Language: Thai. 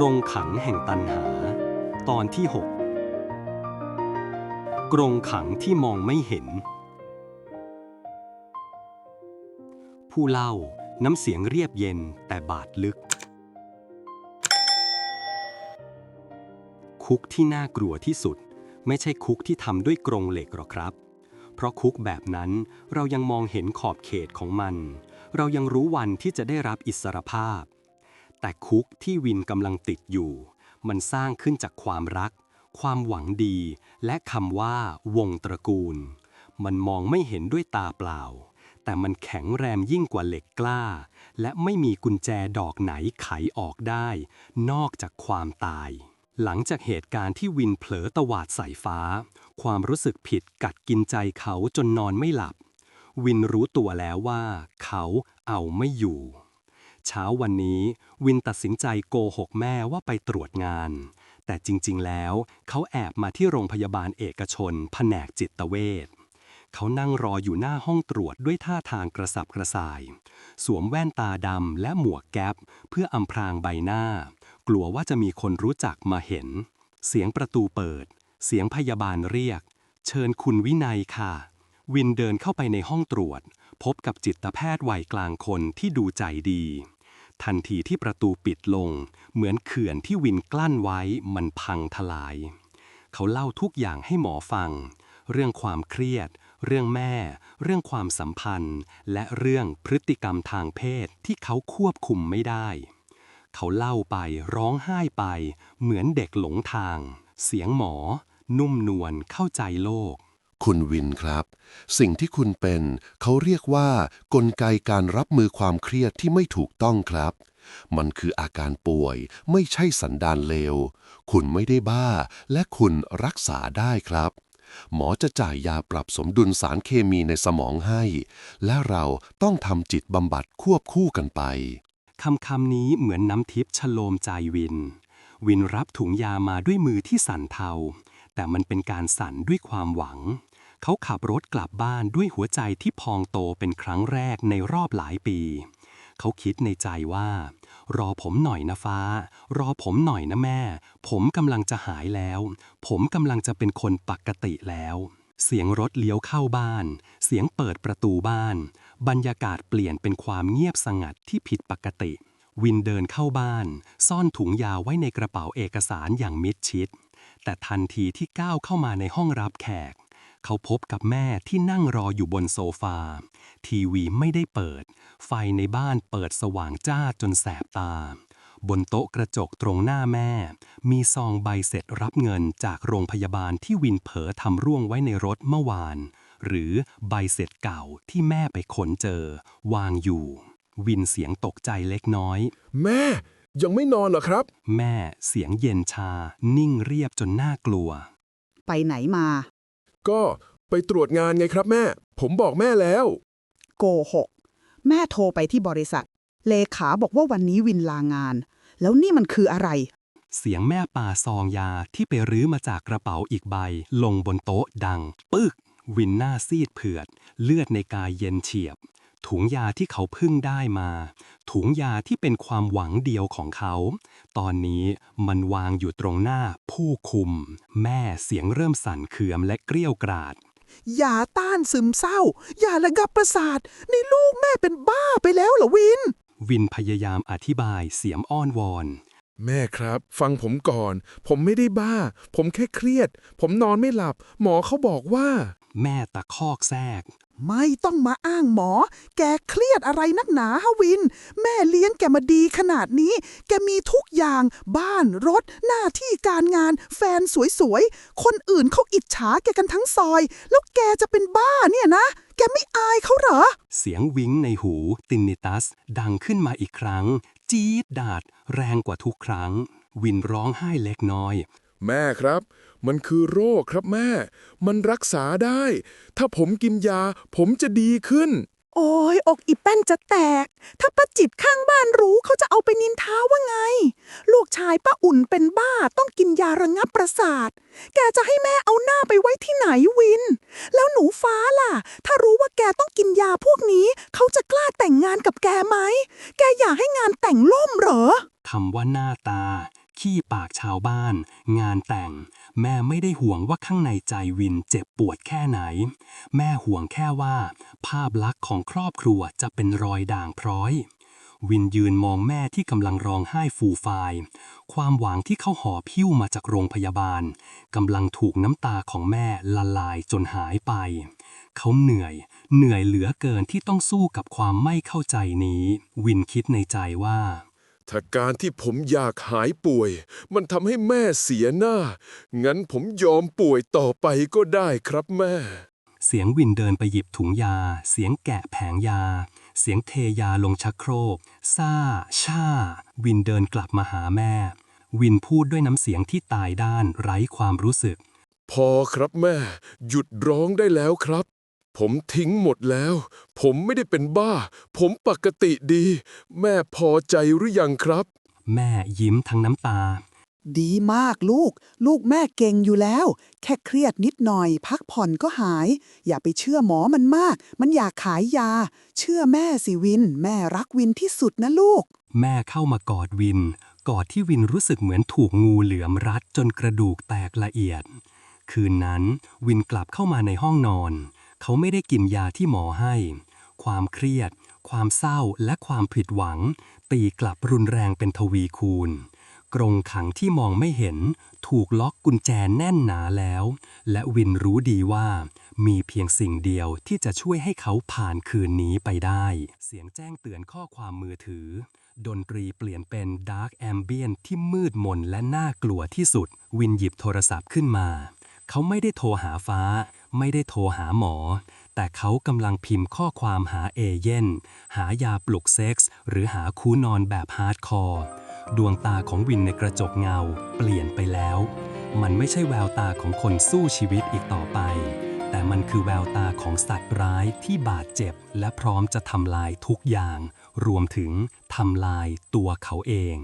กรงขังแห่งตันหา ตอนที่ 6 กรงขังที่มองไม่เห็น ผู้เล่าน้ำเสียงเรียบเย็นแต่บาดลึก คุกที่น่ากลัวที่สุด ไม่ใช่คุกที่ทำด้วยกรงเหล็กหรอกครับ เพราะคุกแบบนั้นเรายังมองเห็นขอบเขตของมัน เรายังรู้วันที่จะได้รับอิสรภาพ แต่คุกที่วินกำลังติดอยู่ มันสร้างขึ้นจากความรัก ความหวังดี และคำว่าวงตระกูล มันมองไม่เห็นด้วยตาเปล่า แต่มันแข็งแรงยิ่งกว่าเหล็กกล้า และไม่มีกุญแจดอกไหนไขออกได้ นอกจากความตาย หลังจากเหตุการณ์ที่วินเผลอตวาดสายฟ้า ความรู้สึกผิดกัดกินใจเขาจนนอนไม่หลับ วินรู้ตัวแล้วว่า เขาเอาไม่อยู่ เช้าวันนี้ วินตัดสินใจโกหกแม่ว่าไปตรวจงาน แต่จริงๆ แล้วเขาแอบมาที่โรงพยาบาลเอกชน แผนกจิตเวชเขานั่งรออยู่หน้าห้องตรวจด้วยท่าทางกระสับกระส่าย สวมแว่นตาดำและหมวกแก๊ป เพื่ออำพรางใบหน้า กลัวว่าจะมีคนรู้จักมาเห็น เสียงประตูเปิด เสียงพยาบาลเรียก เชิญคุณวินัยค่ะ วินเดินเข้าไปในห้องตรวจ พบกับจิตแพทย์วัยกลางคนที่ดูใจดี ทันทีที่ประตูปิดลง เหมือนเขื่อนที่วินกลั้นไว้มันพังทลาย เขาเล่าทุกอย่างให้หมอฟัง เรื่องความเครียด เรื่องแม่ เรื่องความสัมพันธ์ และเรื่องพฤติกรรมทางเพศที่เขาควบคุมไม่ได้ เขาเล่าไปร้องไห้ไป เหมือนเด็กหลงทาง เสียงหมอ นุ่มนวลเข้าใจโลก คุณวินครับ สิ่งที่คุณเป็นเขาเรียกว่ากลไกการรับมือความเครียดที่ไม่ถูกต้องครับ มันคืออาการป่วย ไม่ใช่สันดานเลว คุณไม่ได้บ้า และคุณรักษาได้ครับ หมอจะจ่ายยาปรับสมดุลสารเคมีในสมองให้ และเราต้องทำจิตบำบัดควบคู่กันไปคำคำนี้เหมือนน้ำทิพย์ชโลมใจวิน วินรับถุงยามาด้วยมือที่สั่นเทา แต่มันเป็นการสั่นด้วยความหวัง เขาขับรถกลับบ้านด้วยหัวใจที่พองโตเป็นครั้งแรกในรอบหลายปี เขาคิดในใจว่า รอผมหน่อยนะฟ้า รอผมหน่อยนะแม่ ผมกำลังจะหายแล้ว ผมกำลังจะเป็นคนปกติแล้วเสียงรถเลี้ยวเข้าบ้าน เสียงเปิดประตูบ้าน บรรยากาศเปลี่ยนเป็นความเงียบสงัดที่ผิดปกติ วินเดินเข้าบ้าน ซ่อนถุงยาไว้ในกระเป๋าเอกสารอย่างมิดชิด แต่ทันทีที่ก้าวเข้ามาในห้องรับแขก เขาพบกับแม่ที่นั่งรออยู่บนโซฟา ทีวีไม่ได้เปิด ไฟในบ้านเปิดสว่างจ้าจนแสบตา บนโต๊ะกระจกตรงหน้าแม่ มีซองใบเสร็จรับเงินจากโรงพยาบาลที่วินเผลอทำร่วงไว้ในรถเมื่อวาน หรือใบเสร็จเก่าที่แม่ไปค้นเจอ วางอยู่ วินเสียงตกใจเล็กน้อย แม่ ยังไม่นอนเหรอครับ แม่เสียงเย็นชา นิ่งเรียบจนน่ากลัว ไปไหนมา ก็ไปตรวจงานไงครับแม่ ผมบอกแม่แล้ว โกหก แม่โทรไปที่บริษัท เลขาบอกว่าวันนี้วินลางาน แล้วนี่มันคืออะไร เสียงแม่ป่าซองยาที่ไปรื้อมาจากกระเป๋าอีกใบ ลงบนโต๊ะดัง ปึก วินหน้าซีดเผือด เลือดในกายเย็นเฉียบ ถุงยาที่เขาเพิ่งได้มา ถุงยาที่เป็นความหวังเดียวของเขา ตอนนี้มันวางอยู่ตรงหน้าผู้คุม แม่เสียงเริ่มสั่นเคืองและเกรี้ยวกราดยาต้านซึมเศร้า ยาระงับประสาท นี่ลูกแม่เป็นบ้าไปแล้วเหรอวิน วินพยายามอธิบายเสียงอ้อนวอน แม่ครับ ฟังผมก่อน ผมไม่ได้บ้า ผมแค่เครียด ผมนอนไม่หลับ หมอเขาบอกว่า แม่ตะคอกแทรก ไม่ต้องมาอ้างหมอ แกเครียดอะไรนักหนาฮะวิน แม่เลี้ยงแกมาดีขนาดนี้ แกมีทุกอย่าง บ้านรถ หน้าที่การงาน แฟนสวยๆ คนอื่นเขาอิจฉาแกกันทั้งซอย แล้วแกจะเป็นบ้าเนี่ยนะ แกไม่อายเขาเหรอ เสียงวิ้งในหู ตินนิตัส ดังขึ้นมาอีกครั้ง จี๊ดดาด แรงกว่าทุกครั้ง วินร้องไห้เล็กน้อย แม่ครับ มันคือโรคครับแม่ มันรักษาได้ ถ้าผมกินยา ผมจะดีขึ้น โอ้ยอกอีแป้นจะแตก ถ้าป้าจิตข้างบ้านรู้เขาจะเอาไปนินทาว่าไง ลูกชายป้าอุ่นเป็นบ้าต้องกินยาระงับประสาท แกจะให้แม่เอาหน้าไปไว้ที่ไหนวิน แล้วหนูฟ้าล่ะ ถ้ารู้ว่าแกต้องกินยาพวกนี้ เขาจะกล้าแต่งงานกับแกไหม แกอยากให้งานแต่งล่มเหรอ คำว่าหน้าตา ขี้ปากชาวบ้าน งานแต่ง แม่ไม่ได้ห่วงว่าข้างในใจวินเจ็บปวดแค่ไหน แม่ห่วงแค่ว่า ภาพลักษณ์ของครอบครัวจะเป็นรอยด่างพร้อย วินยืนมองแม่ที่กำลังร้องไห้ฟูฟาย ความหวังที่เขาหอบหิ้วมาจากโรงพยาบาลกำลังถูกน้ำตาของแม่ละลายจนหายไป เขาเหนื่อย เหนื่อยเหลือเกินที่ต้องสู้กับความไม่เข้าใจนี้ วินคิดในใจว่า ถ้าการที่ผมอยากหายป่วย มันทำให้แม่เสียหน้า งั้นผมยอมป่วยต่อไปก็ได้ครับแม่ เสียงวินเดินไปหยิบถุงยา เสียงแกะแผงยา เสียงเทยาลงชักโครกซ่า ช่า วินเดินกลับมาหาแม่ วินพูดด้วยน้ำเสียงที่ตายด้านไร้ความรู้สึก พอครับแม่ หยุดร้องได้แล้วครับ ผมทิ้งหมดแล้ว ผมไม่ได้เป็นบ้า ผมปกติดี แม่พอใจหรือยังครับ แม่ยิ้มทั้งน้ำตา ดีมากลูก ลูกแม่เก่งอยู่แล้ว แค่เครียดนิดหน่อย พักผ่อนก็หาย อย่าไปเชื่อหมอมันมาก มันอยากขายยา เชื่อแม่สิวิน แม่รักวินที่สุดนะลูก แม่เข้ามากอดวิน กอดที่วินรู้สึกเหมือนถูกงูเหลือมรัดจนกระดูกแตกละเอียด คืนนั้นวินกลับเข้ามาในห้องนอน เขาไม่ได้กินยาที่หมอให้ ความเครียด ความเศร้าและความผิดหวัง ตีกลับรุนแรงเป็นทวีคูณ กรงขังที่มองไม่เห็น ถูกล็อกกุญแจแน่นหนาแล้ว และวินรู้ดีว่า มีเพียงสิ่งเดียวที่จะช่วยให้เขาผ่านคืนนี้ไปได้ เสียงแจ้งเตือนข้อความมือถือ ดนตรีเปลี่ยนเป็นดาร์กแอมเบียนที่มืดมนและน่ากลัวที่สุด วินหยิบโทรศัพท์ขึ้นมา เขาไม่ได้โทรหาฟ้า ไม่ได้โทรหาหมอ แต่เขากำลังพิมพ์ข้อความหาเอเย่น หายาปลุกเซ็กส์หรือหาคู่นอนแบบฮาร์ดคอร์ ดวงตาของวินในกระจกเงา เปลี่ยนไปแล้ว มันไม่ใช่แววตาของคนสู้ชีวิตอีกต่อไป แต่มันคือแววตาของสัตว์ร้ายที่บาดเจ็บ และพร้อมจะทำลายทุกอย่าง รวมถึงทำลายตัวเขาเอง